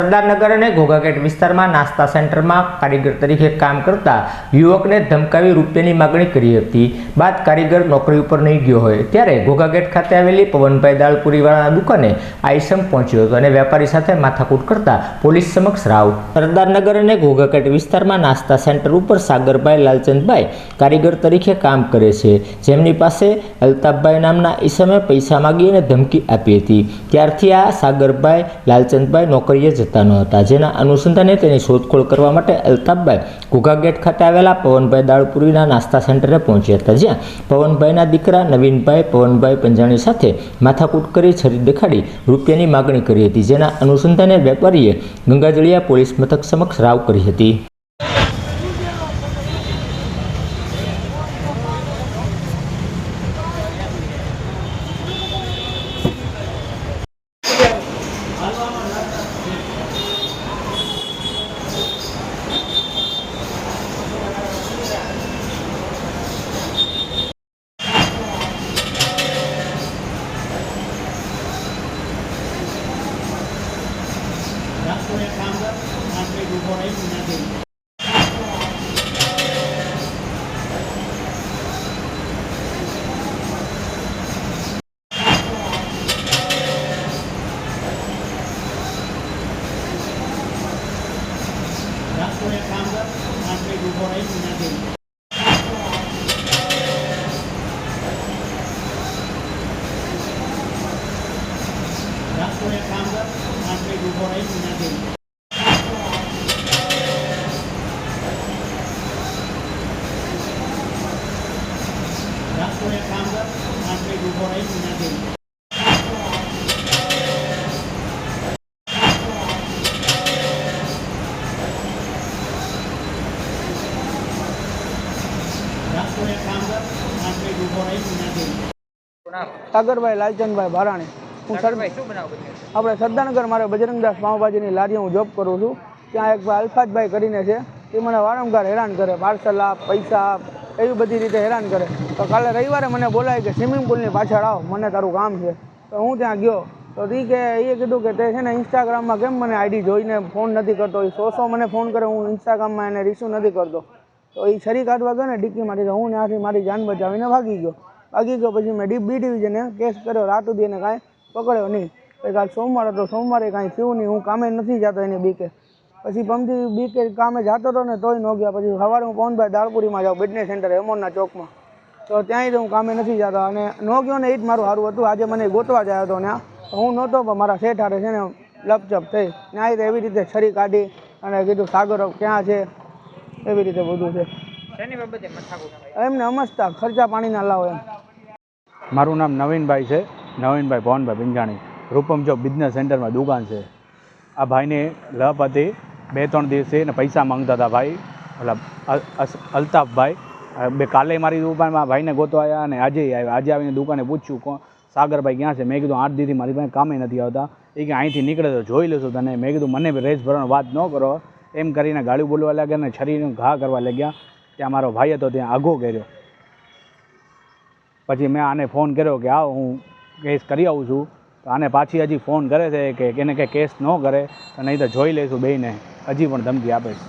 સરદારનગર અને ઘોઘાગેટ વિસ્તારમાં નાસ્તા સેન્ટરમાં કારીગર તરીકે કામ કરતા યુવકને ધમકાવી રૂપિયાની માગણી કરી હતી. બાદ કારીગર નોકરી ઉપર નહીં ગયો હોય ત્યારે ઘોઘાગેટ ખાતે આવેલી પવનભાઈ દાળપુરીવાળાના દુકાને આઈસમ પહોંચ્યો હતો અને વેપારી સાથે માથાકૂટ કરતા પોલીસ સમક્ષ રાવ. સરદારનગર અને ઘોઘાગેટ વિસ્તારમાં નાસ્તા સેન્ટર ઉપર સાગરભાઈ લાલચંદભાઈ કારીગર તરીકે કામ કરે છે. જેમની પાસે અલ્તાફભાઈ નામના ઈસમે પૈસા માગી અને ધમકી આપી હતી. ત્યારથી આ સાગરભાઈ લાલચંદભાઈ નોકરીએ જતા ન હતા. જેના અનુસંધાને તેની શોધખોળ કરવા માટે અલ્તાફભાઈ ઘોઘાગેટ ખાતે આવેલા પવનભાઈ દાળપુરીના નાસ્તા સેન્ટરે પહોંચ્યા હતા, જ્યાં પવનભાઈના દીકરા નવીનભાઈ પવનભાઈ પંજાણી સાથે માથાકૂટ કરી છરી દેખાડી રૂપિયાની માગણી કરી હતી, જેના અનુસંધાને વેપારીએ ગંગાજળિયા પોલીસ મથક સમક્ષ રાવ કરી હતી. করাই কিনা দেবে করে কামরা আজকে উপরেই কিনা দেবে করে কামরা আজকে উপরেই কিনা দেবে સાગરભાઈ લાલચંદભાઈ ભારાણી. હું સર આપણે સરદારનગર મારે બજરંગદાસ પાઉભાજીની લારી હું જોબ કરું છું. ત્યાં એક ભાઈ અલ્ફાજભાઈ કરીને છે. એ મને વારંવાર હેરાન કરે પાર્સલ આપ પૈસા આપ. એવી બધી રીતે હેરાન કરે. તો કાલે રવિવારે મને બોલાય કે, સ્વિમિંગ પુલની પાછળ આવો, મને તારું કામ છે. તો હું ત્યાં ગયો. તો ઈ કે એ કીધું કે, તે છે ને ઇન્સ્ટાગ્રામમાં કેમ મને આઈડી જોઈને ફોન નથી કરતો? એ સો સો મને ફોન કરે, હું ઇન્સ્ટાગ્રામમાં એને રિસીવ નથી કરતો. તો એ છરી કાઢવા ગયો ને ડિક્કીમાંથી હું ત્યાંથી મારી જાન બચાવીને ભાગી ગયો. ભાગી ગયો પછી મેં ડી, બી ડિવિઝને કેસ કર્યો રાત સુધી એને કાંઈ પકડ્યો નહીં. કાલ સોમવાર હતો સોમવારે કાંઈ થયું નહીં, હું કામે નથી જતો એની બીકે. પછી પમથી બીકે કામે જતો હતો ને તોય ન ગયા. પછી સવારે હું પવનભાઈ દાળપુરીમાં જાઉં બિઝનેસ સેન્ટર હેમોનના ચોકમાં. તો ત્યાંય હું કામે નથી જતો. અને ન ગયો ને એ જ મારું સારું હતું. આજે મને ગોતવા જાય હતો ત્યાં. હું નહોતો પણ મારા શેઠ હારે છે ને લપચપ થઈ. ત્યાં તો એવી રીતે છરી કાઢી અને કીધું સાગર ક્યાં છે? એવી રીતે બધું છે. એમને સમજતા ખર્ચા પાણીના લાવો એમ. મારું નામ નવીનભાઈ છે. નવીનભાઈ પવનભાઈ પિંજાણી. રૂપમ ચોક બિઝનેસ સેન્ટરમાં દુકાન છે. આ ભાઈને લપ હતી. બે ત્રણ દિવસે ને પૈસા માંગતા હતા ભાઈ. ઓલા અલ્તાફભાઈ. બે કાલે મારી દુકાનમાં ભાઈને ગોતો આવ્યા અને આજે આવ્યા આજે આવીને દુકાને પૂછ્યું, કોણ? સાગરભાઈ ક્યાં છે? મેં કીધું, આઠ દીથી મારી પાસે કામે નથી આવતા. એ કે, અહીંથી નીકળે તો જોઈ લેશું તને. મેં કીધું, મને રેસ ભરવાનો વાત ન કરો. એમ કરીને ગાળું બોલવા લાગ્યા અને છરીને ઘા કરવા લાગ્યા. ત્યાં મારો ભાઈ હતો, ત્યાં આઘો કર્યો. પછી મેં આને ફોન કર્યો કે, આવો, હું કેસ કરી આવું છું. તો આને પાછી હજી ફોન કરે છે કે, એને કે કેસ ન કરે, તો નહીં તો જોઈ લઈશું બેયને. હજી પણ ધમકી આપે છે.